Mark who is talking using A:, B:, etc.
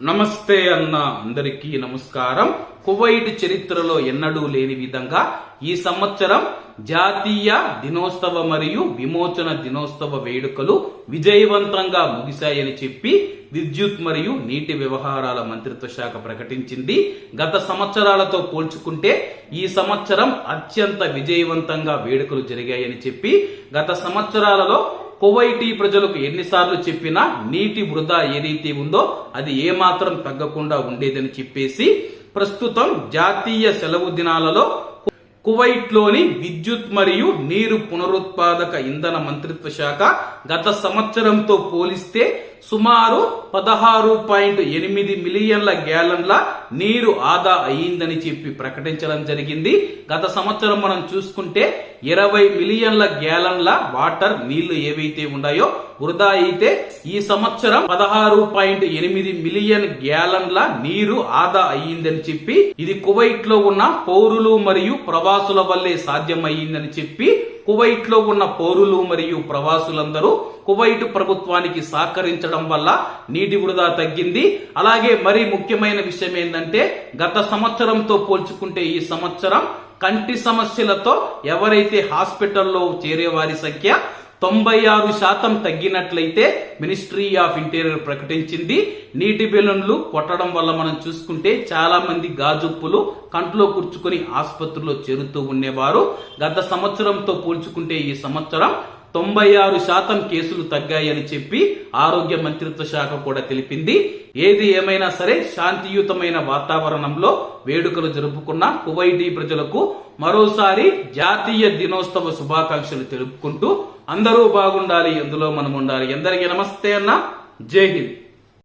A: నమస్తే అన్న అందరికీ నమస్కారం. కువైట్ చరిత్రలో ఎన్నడూ లేని విధంగా ఈ సంవత్సరం జాతీయ దినోత్సవ మరియు విమోచన దినోత్సవ వేడుకలు విజయవంతంగా ముగిశాయని చెప్పి విద్యుత్ మరియు నీటి వ్యవహారాల మంత్రిత్వ శాఖ ప్రకటించింది. గత సంవత్సరాలతో పోల్చుకుంటే ఈ సంవత్సరం అత్యంత విజయవంతంగా వేడుకలు జరిగాయని చెప్పి గత సంవత్సరాలలో కువైటీ ప్రజలకు ఎన్నిసార్లు చెప్పినా నీటి వృధా ఏదైతే ఉందో అది ఏమాత్రం తగ్గకుండా ఉండేదని చెప్పేసి ప్రస్తుతం జాతీయ సెలవు దినాలలో కువైట్లోని విద్యుత్ మరియు నీరు పునరుత్పాదక ఇంధన మంత్రిత్వ శాఖ గత సంవత్సరంతో పోలిస్తే సుమారు పదహారు పాయింట్ ఎనిమిది మిలియన్ల గ్యాలన్ల నీరు ఆదా అయ్యిందని చెప్పి ప్రకటించడం జరిగింది. గత సంవత్సరం మనం చూసుకుంటే ఇరవై మిలియన్ల గ్యాలన్ల వాటర్ నీళ్ళు ఏవైతే ఉన్నాయో వృధా అయితే ఈ సంవత్సరం పదహారు పాయింట్ ఎనిమిది మిలియన్ గ్యాలన్ల నీరు ఆదా అయ్యిందని చెప్పి ఇది కువైట్లో ఉన్న పౌరులు మరియు ప్రవాసుల వల్లే సాధ్యమయ్యిందని చెప్పి కువైట్లో ఉన్న పౌరులు మరియు ప్రవాసులందరూ కువైట్ ప్రభుత్వానికి సహకరించడం వల్ల నీటి వృధా తగ్గింది. అలాగే మరి ముఖ్యమైన విషయం ఏంటంటే గత సంవత్సరంతో పోల్చుకుంటే ఈ సంవత్సరం కంటి సమస్యలతో ఎవరైతే హాస్పిటల్లో చేరే వారి సంఖ్య తొంభై ఆరు శాతం తగ్గినట్లయితే మినిస్ట్రీ ఆఫ్ ఇంటీరియర్ ప్రకటించింది. నీటి బెలూన్లు కొట్టడం వల్ల మనం చూసుకుంటే చాలా మంది గాజుప్పులు కంట్లో కూర్చుకొని ఆసుపత్రిలో చేరుతూ ఉండేవారు. గత సంవత్సరంతో పోల్చుకుంటే ఈ సంవత్సరం తొంభై ఆరు శాతం కేసులు తగ్గాయని చెప్పి ఆరోగ్య మంత్రిత్వ శాఖ కూడా తెలిపింది. ఏది ఏమైనా సరే శాంతియుతమైన వాతావరణంలో వేడుకలు జరుపుకున్న కువైటీ ప్రజలకు మరోసారి జాతీయ దినోత్సవ శుభాకాంక్షలు తెలుపుకుంటూ అందరూ బాగుండాలి ఎందులో మనం ఉండాలి ఎందరికీ నమస్తే అన్న. జై హింద్.